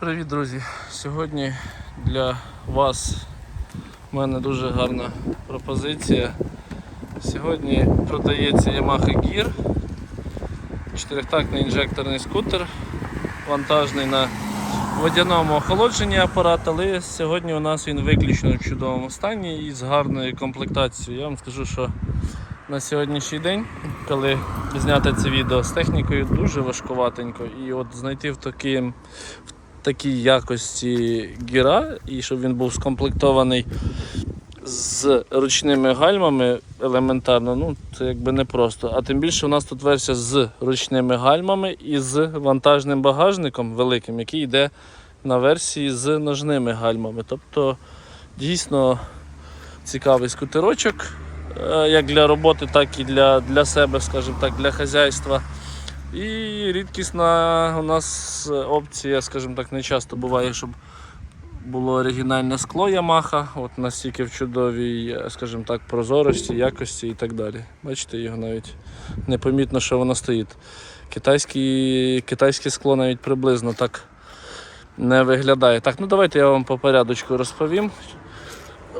Привіт, друзі! Сьогодні для вас в мене дуже гарна пропозиція. Сьогодні продається Yamaha Gear, чотирьохтактний інжекторний скутер, вантажний на водяному охолодженні апарат, але сьогодні у нас він виключно в чудовому стані і з гарною комплектацією. Я вам скажу, що на сьогоднішній день, коли зняти це відео з технікою, дуже важкуватенько. І от знайти в таким такій якості гіра, і щоб він був скомплектований з ручними гальмами елементарно, ну це якби непросто. А тим більше у нас тут версія з ручними гальмами і з вантажним багажником великим, який йде на версії з ножними гальмами. Тобто дійсно цікавий скутерочок, е, як для роботи, так і для, для себе, скажімо так, для хазяйства. І рідкісна у нас опція, скажімо так, не часто буває, щоб було оригінальне скло Yamaha, от настільки в чудовій, скажімо так, прозорості, якості і так далі. Бачите, його навіть непомітно, що воно стоїть. Китайські, китайське скло навіть приблизно так не виглядає. Так, ну давайте я вам по порядочку розповім.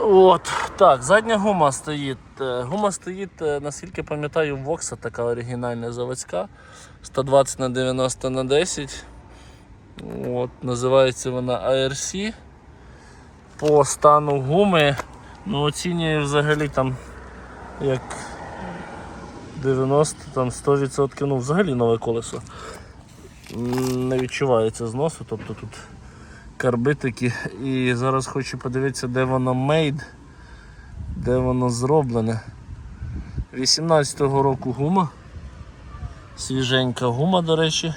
От, так, задня гума стоїть. Е, Гума стоїть, е, наскільки пам'ятаю, Вокса така оригінальна заводська. 120 на 90 на 10. От, називається вона ARC. По стану гуми ну, оцінює взагалі там як 90 там 100%, ну взагалі нове колесо. Не відчувається зносу, тобто тут карбитики. І зараз хочу подивитися, де воно made, де воно зроблене. 18-го року гума. Свіженька гума, до речі.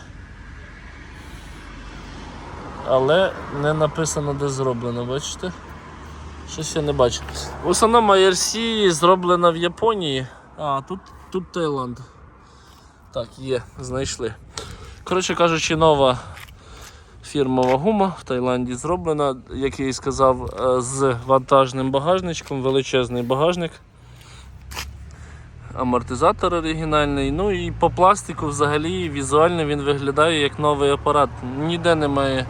Але не написано, де зроблено, бачите? Щось я не бачу. В основному IRC зроблена в Японії. А, тут, тут Таїланд. Так, є, знайшли. Коротше кажучи, нова фірмова гума в Таїланді зроблена, як я і сказав, е, з вантажним багажничком, величезний багажник. Амортизатор оригінальний. Ну і по пластику взагалі візуально він виглядає як новий апарат. Ніде немає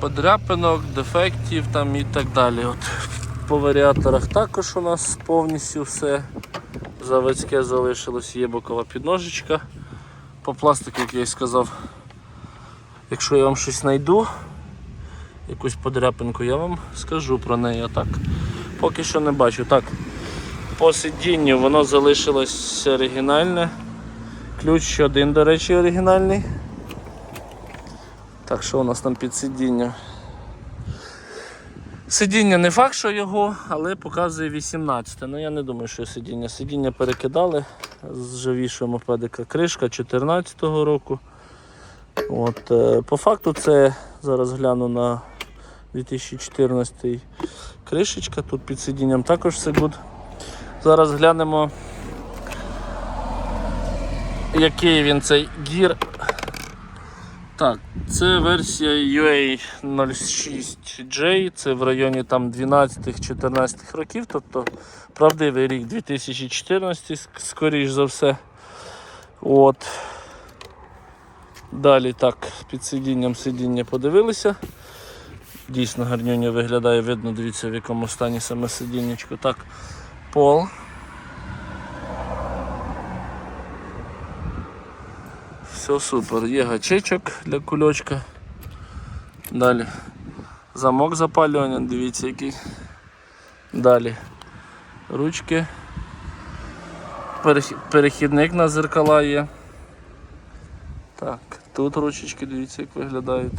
подряпинок, дефектів там і так далі. От. По варіаторах також у нас повністю все заводське залишилось, є бокова підножечка. По пластику, як я і сказав, якщо я вам щось знайду, якусь подряпинку, я вам скажу про неї. А так поки що не бачу. Так, по сидінню воно залишилось оригінальне. Ключ один, до речі, оригінальний. Так, що у нас там під сидінням? Сидіння не факт, що його, але показує 18. Ну я не думаю, що сидіння. Сидіння перекидали з живішого мопедика. Кришка 14-го року. От, е, По факту це зараз гляну на 2014 кришечка. Тут під сидінням також все good. Зараз глянемо, який він цей гір. Так, це версія UA06J, це в районі там 12-14 років, тобто правдивий рік 2014, скоріш за все. От. Далі так, під сидінням сидіння подивилися. Дійсно гарнюня виглядає, видно, дивіться в якому стані саме сидіннячко. Так, пол. Все супер. Є гачечок для кульочка. Далі замок запалювання, дивіться який. Далі ручки. Перехідник на зеркала є. Так, тут ручечки, дивіться, як виглядають.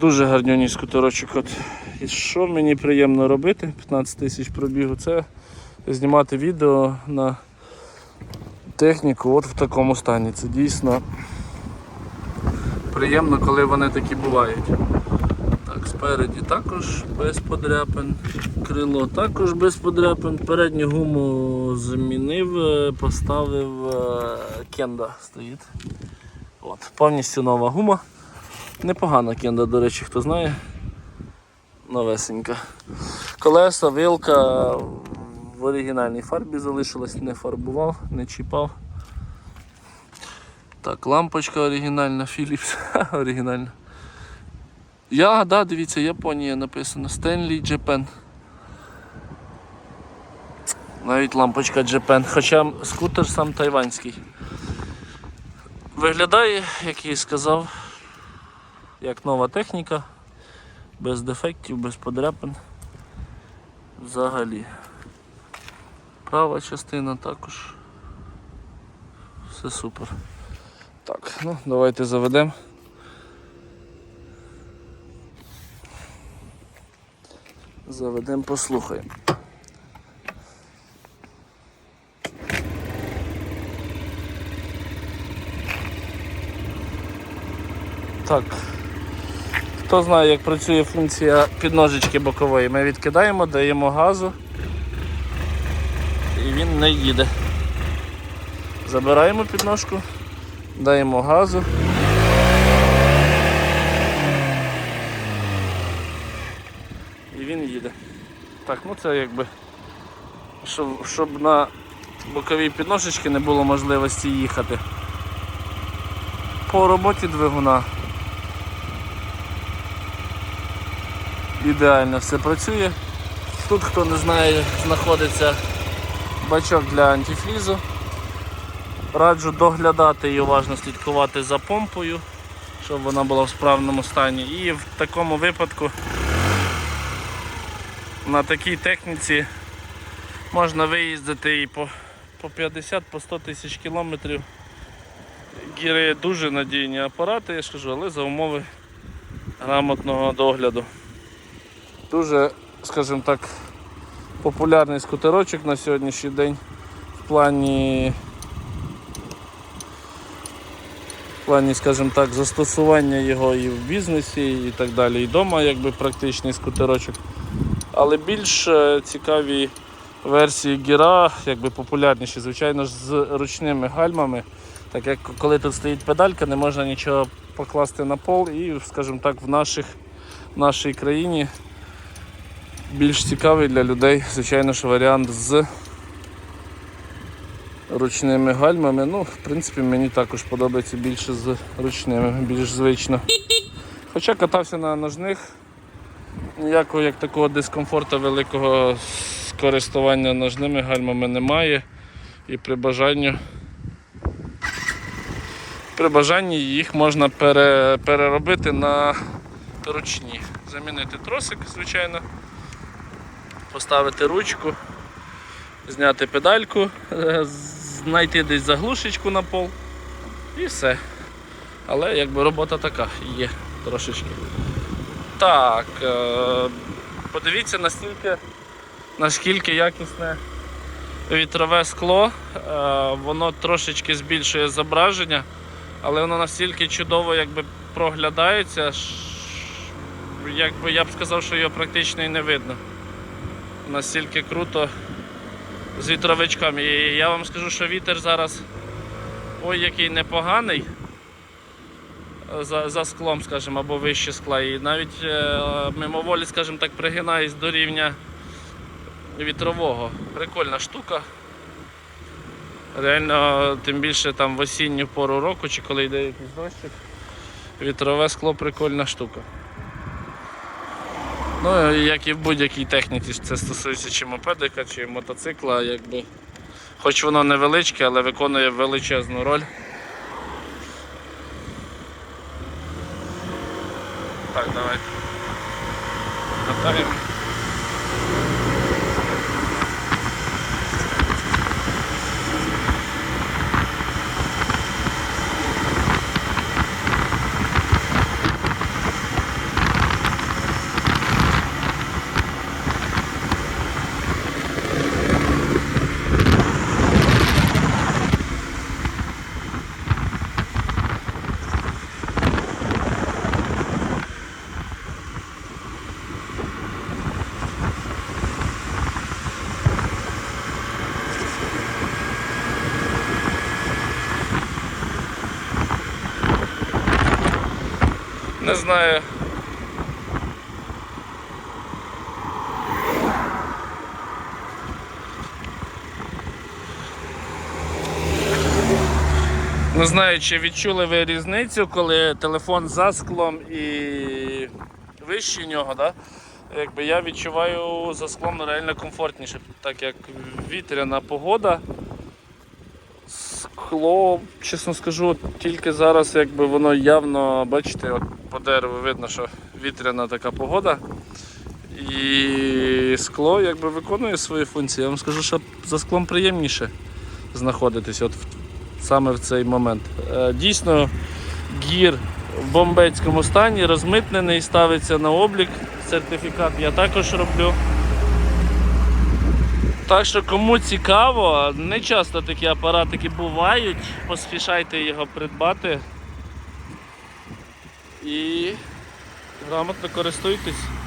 Дуже гарньоні скутерочок. От. І що мені приємно робити, 15 тисяч пробігу, це знімати відео на техніку от в такому стані. Це дійсно приємно, коли вони такі бувають. Спереді також без подряпин, крило також без подряпин. Передню гуму змінив, е, поставив е, кенда стоїть. От, повністю нова гума. Непогана кенда, до речі, хто знає. Новесенька. Колеса, вилка в оригінальній фарбі залишилась, не фарбував, не чіпав. Так, лампочка оригінальна, Philips оригінальна. Я, да, дивіться, Японія написано. Stanley Japan. Навіть лампочка Japan, хоча скутер сам тайванський. Виглядає, як я і сказав, як нова техніка, без дефектів, без подряпин. Взагалі. Права частина також. Все супер. Так, ну давайте заведемо. Заведемо, послухаємо. Так. Хто знає, як працює функція підножечки бокової, ми відкидаємо, даємо газу і він не їде. Забираємо підножку, даємо газу. І він їде. Так, ну це якби, щоб, щоб на боковій підножечці не було можливості їхати. По роботі двигуна ідеально все працює. Тут, хто не знає, знаходиться бачок для антифрізу. Раджу доглядати і уважно слідкувати за помпою, щоб вона була в справному стані. І в такому випадку на такій техніці можна виїздити і по, по 50-100 тисяч кілометрів. Гіри дуже надійні апарати, я ж кажу, але за умови грамотного догляду. Дуже, скажімо так, популярний скутерочок на сьогоднішній день в плані, в плані, скажімо так, застосування його і в бізнесі, і так далі. І вдома якби практичний скутерочок. Але більш е, цікаві версії гіра, якби популярніші, звичайно ж, з ручними гальмами. Так як коли тут стоїть педалька, не можна нічого покласти на пол і, скажімо так, в наших, нашій країні більш цікавий для людей, звичайно ж, варіант з ручними гальмами. Ну, в принципі, мені також подобається більше з ручними, більш звично. Хоча катався на ножних, ніякого як такого дискомфорту великого користування ножними гальмами немає. І при бажанні при бажанні їх можна пере, переробити на ручні. Замінити тросик, звичайно, поставити ручку, зняти педальку, е, знайти десь заглушечку на пол і все. Але якби робота така є трошечки. Так, е, подивіться наскільки, наскільки якісне вітрове скло, Е, воно трошечки збільшує зображення, але воно настільки чудово якби проглядається, якби я б сказав, що його практично і не видно. Настільки круто з вітровичками. І я вам скажу, що вітер зараз ой який непоганий за, за склом, скажімо, або вище скла. І навіть е, мимоволі, скажімо так, пригинаюсь до рівня вітрового. Прикольна штука. Реально, тим більше там в осінню пору року, чи коли йде якийсь дощик, вітрове скло прикольна штука. Ну, як і в будь-якій техніці, це стосується чи мопедика, чи мотоцикла, якби. Хоч воно невеличке, але виконує величезну роль. Так, давайте. Катаємо. Не знаю. Не знаю, чи відчули ви різницю, коли телефон за склом і вищий нього, да? якби я відчуваю за склом реально комфортніше, так як вітряна погода. Скло, чесно скажу, тільки зараз якби воно явно, бачите, по дереву видно, що вітряна така погода. І скло якби виконує свої функції. Я вам скажу, що за склом приємніше знаходитись от саме в цей момент. Е, Дійсно, гір в бомбецькому стані, розмитнений, ставиться на облік. Сертифікат я також роблю. Так що кому цікаво, не часто такі апаратики бувають, поспішайте його придбати і грамотно користуйтесь.